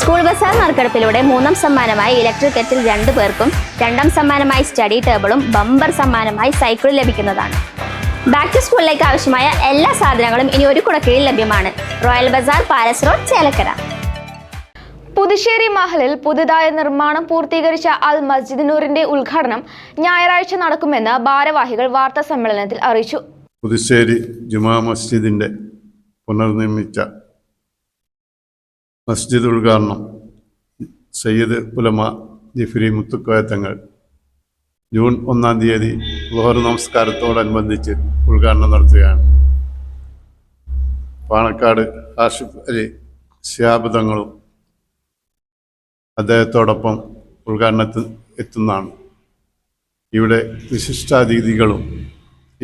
School Bazar നറുക്കെടുപ്പിലൂടെ മൂന്നാം സമ്മാനമായി ഇലക്ട്രിക് കെറ്റിൽ രണ്ടു പേർക്കും രണ്ടാം സമ്മാനമായി സ്റ്റഡി ടേബിളും ബമ്പർ സമ്മാനമായി സൈക്കിൾ ലഭിക്കുന്നതാണ്. ബാക്ക് ടു സ്കൂളിലേക്ക് ആവശ്യമായ എല്ലാ സാധനങ്ങളും ഇനി ഒരു കുടക്കീഴിൽ ലഭ്യമാണ്. Royal bazaar palace road Chelakkara. Puthussery മഹലിൽ പുതുതായി നിർമ്മാണം പൂർത്തീകരിച്ച അൽ മസ്ജിദ് നൂറിന്റെ ഉദ്ഘാടനം ഞായറാഴ്ച നടക്കുമെന്ന് ഭാരവാഹികൾ വാർത്താ സമ്മേളനത്തിൽ അറിയിച്ചു. പുതുശ്ശേരി ജുമാ മസ്ജിദിന്റെ പുനർനിർമ്മിച്ച മസ്ജിദ് ഉദ്ഘാടനം. സയ്യിദ് പുലമ ജിഫ്രി മുത്തുക്കോയ തങ്ങൾ. ജൂൺ ഒന്നാം തീയതി ലോഹർ നമസ്കാരത്തോടനുബന്ധിച്ച് ഉദ്ഘാടനം നടത്തുകയാണ്. പാണക്കാട് ആഷിഫ് അലി ശിഹാബ് തങ്ങളും അദ്ദേഹത്തോടൊപ്പം ഉദ്ഘാടനത്തിൽ എത്തുന്നതാണ്. ഇവിടെ വിശിഷ്ടാതിഥികളും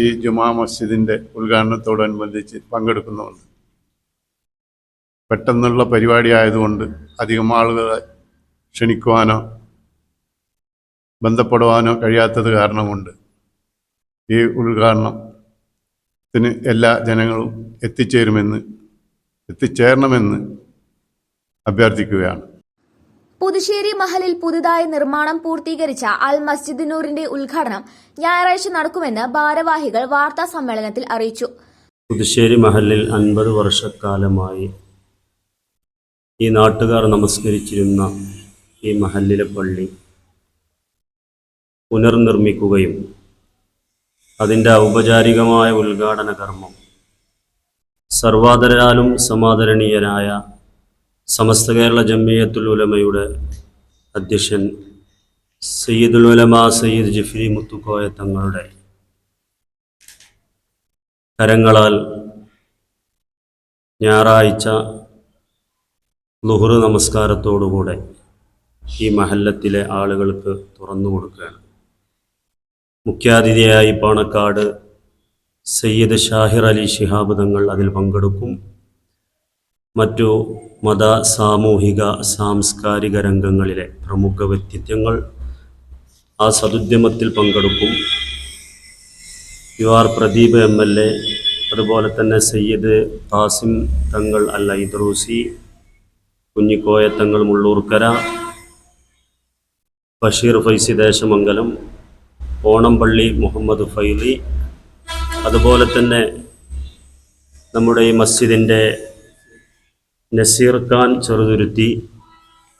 ഈ ജുമാ മസ്ജിദിന്റെ ഉദ്ഘാടനത്തോടനുബന്ധിച്ച് പങ്കെടുക്കുന്നുണ്ട് പെട്ടെന്നുള്ള പരിപാടി ആയതുകൊണ്ട് അധികം ആളുകളെ ക്ഷണിക്കുവാനോ ബന്ധപ്പെടുവാനോ കഴിയാത്തത് കാരണം കൊണ്ട് ഈ ഉദ്ഘാടനത്തിന് എല്ലാ ജനങ്ങളും എത്തിച്ചേരുമെന്ന് എത്തിച്ചേരണമെന്ന് അഭ്യർത്ഥിക്കുകയാണ്. പുതുശ്ശേരി മഹലിൽ പുതുതായി നിർമ്മാണം പൂർത്തീകരിച്ച അൽ മസ്ജിദ് നൂറിന്റെ ഉദ്ഘാടനം ഞായറാഴ്ച നടക്കുമെന്ന് ഭാരവാഹികൾ വാർത്താ സമ്മേളനത്തിൽ അറിയിച്ചു. പുതുശ്ശേരി മഹലിൽ അൻപത് വർഷക്കാലമായി ഈ നാട്ടുകാർ നമസ്കരിച്ചിരുന്ന ഈ മഹല്ലിലെ പള്ളി പുനർനിർമ്മിക്കുകയും അതിന്റെ ഔപചാരികമായ ഉദ്ഘാടന കർമ്മം സർവാദരാലും സമാദരണീയനായ സമസ്ത കേരള ജമ്മിയത്തുൽ ഉലമയുടെ അധ്യക്ഷൻ സയ്യിദുൽ ഉലമ സയ്യിദ് ജിഫ്രി മുത്തുക്കോയ തങ്ങളുടെ കരങ്ങളാൽ ഞായറാഴ്ച ലുഹുർ നമസ്കാരത്തോടുകൂടെ ഈ മഹല്ലത്തിലെ ആളുകൾക്ക് തുറന്നു കൊടുക്കുകയാണ്. മുഖ്യാതിഥിയായി പാണക്കാട് സയ്യിദ് ഷാഹിർ അലി ശിഹാബ് തങ്ങൾ അതിൽ പങ്കെടുക്കും. മറ്റു മത സാമൂഹിക സാംസ്കാരിക രംഗങ്ങളിലെ പ്രമുഖ വ്യക്തിത്വങ്ങൾ ആ സതുദ്യമത്തിൽ പങ്കെടുക്കും. U R Pradeep M L A അതുപോലെ തന്നെ സയ്യിദ് ഖാസിം തങ്ങൾ അൽ ഐദ്രൂസി കുഞ്ഞിക്കോയ തങ്ങൾ മുള്ളൂർക്കര ബഷീർ ഫൈസി ദേശമംഗലം ഓണംപള്ളി മുഹമ്മദ് ഫൈലി. അതുപോലെ തന്നെ നമ്മുടെ ഈ മസ്ജിദിന്റെ നസീർ ഖാൻ ചെറുതുരുത്തി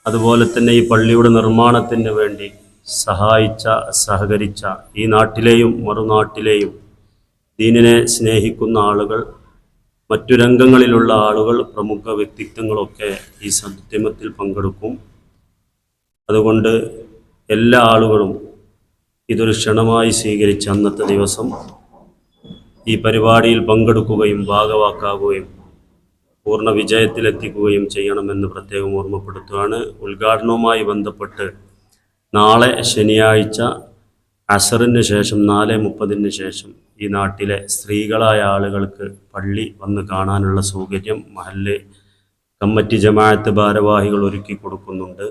അതുപോലെ തന്നെ ഈ പള്ളിയുടെ നിർമ്മാണത്തിന് വേണ്ടി സഹായിച്ച സഹകരിച്ച ഈ നാട്ടിലെയും മറുനാട്ടിലെയും ദീനിനെ സ്നേഹിക്കുന്ന ആളുകൾ മറ്റു രംഗങ്ങളിലുള്ള ആളുകൾ പ്രമുഖ വ്യക്തിത്വങ്ങളൊക്കെ ഈ സദ്യമത്തിൽ പങ്കെടുക്കും. അതുകൊണ്ട് എല്ലാ ആളുകളും ഇതൊരു ക്ഷണമായി സ്വീകരിച്ച അന്നത്തെ ദിവസം ഈ പരിപാടിയിൽ പങ്കെടുക്കുകയും ഭാഗവാക്കാകുകയും പൂർണ വിജയത്തിലെത്തിക്കുകയും ചെയ്യണമെന്ന് പ്രത്യേകം ഓർമ്മപ്പെടുത്തുകയാണ്. ഉദ്ഘാടനവുമായി ബന്ധപ്പെട്ട് നാളെ ശനിയാഴ്ച അസറിന് ശേഷം നാല് മുപ്പതിന് ശേഷം ഈ നാട്ടിലെ സ്ത്രീകളായ ആളുകൾക്ക് പള്ളി വന്ന് കാണാനുള്ള സൗകര്യം മഹല്ല് കമ്മറ്റി ജമാഅത്ത് ഭാരവാഹികൾ ഒരുക്കി കൊടുക്കുന്നുണ്ട്.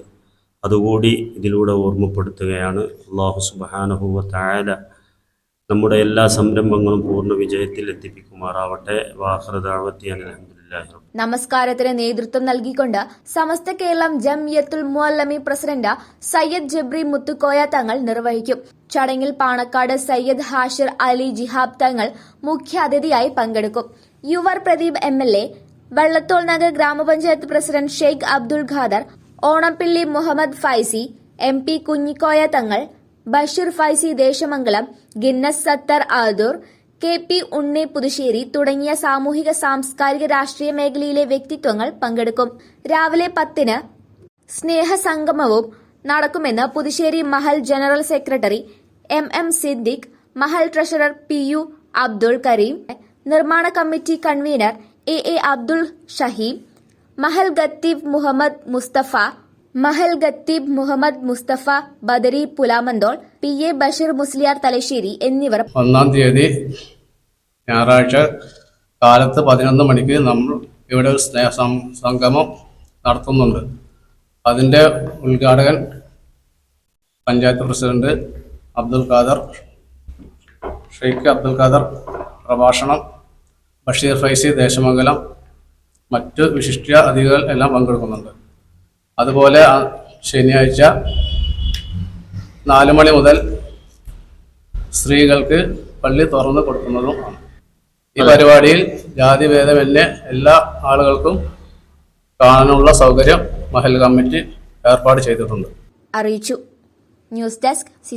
അതുകൂടി ഇതിലൂടെ ഓർമ്മപ്പെടുത്തുകയാണ്. അള്ളാഹു സുബാനഹുവ തായാല നമ്മുടെ എല്ലാ സംരംഭങ്ങളും പൂർണ വിജയത്തിൽ എത്തിപ്പിക്കുമാറാവട്ടെ. വാഹൃദാവത്തി റബ്ബ് നമസ്കാരത്തിന് നേതൃത്വം നൽകിക്കൊണ്ട് സമസ്ത കേരളം ജംയത്തുൽ മുഅല്ലമി പ്രസിഡന്റ് സയ്യദ് ജബ്രി മുത്തുക്കോയ തങ്ങൾ നിർവഹിക്കും. ചടങ്ങിൽ പാണക്കാട് സയ്യദ് ഹാഷിർ അലി ജിഹാബ് തങ്ങൾ മുഖ്യാതിഥിയായി പങ്കെടുക്കും. U R Pradeep M L A Vallathol Nagar ഗ്രാമപഞ്ചായത്ത് president Sheikh Abdul Khader Onappilly Muhammad Faizy M P Kunhikoya Thangal Basheer Faizy Desamangalam Guinness Sathar Adoor K P Unni Puthussery തുടങ്ങിയ സാമൂഹിക സാംസ്കാരിക രാഷ്ട്രീയ മേഖലയിലെ വ്യക്തിത്വങ്ങൾ പങ്കെടുക്കും. രാവിലെ പത്തിന് സ്നേഹസംഗമവും നടക്കുമെന്ന് Puthussery Mahal general secretary M M Siddique Mahal treasurer P U Abdul Kareem നിർമ്മാണ committee convener A A Abdul Shaheem Mahal Khatheeb Muhammad Musthafa Mahal Khatheeb Muhammad Musthafa Badari Pulamanthole P. A. Basheer Musliyar Thalassery എന്നിവർ. ഒന്നാം തീയതി ഞായറാഴ്ച കാലത്ത് പതിനൊന്ന് മണിക്ക് നമ്മൾ ഇവിടെ ഒരു സ്നേഹ സംഗമം നടത്തുന്നുണ്ട്. അതിന്റെ ഉദ്ഘാടകൻ പഞ്ചായത്ത് പ്രസിഡന്റ് അബ്ദുൽ ഖാദർ ഷെയ്ഖ് അബ്ദുൽ ഖാദർ പ്രഭാഷണം ബഷീർ ഫൈസി ദേശമംഗലം മറ്റ് വിശിഷ്ട അതിഥികൾ എല്ലാം പങ്കെടുക്കുന്നുണ്ട്. അതുപോലെ ശനിയാഴ്ച നാല് മണി മുതൽ സ്ത്രീകൾക്ക് പള്ളി തുറന്നു കൊടുക്കുന്നതും ഈ പരിപാടിയിൽ ജാതി ഭേദമന്യേ എല്ലാ ആളുകൾക്കും കാണാനുള്ള സൗകര്യം മഹൽ കമ്മിറ്റി ഏർപ്പാട് ചെയ്തിട്ടുണ്ട്. അറിയിച്ചു. News desk C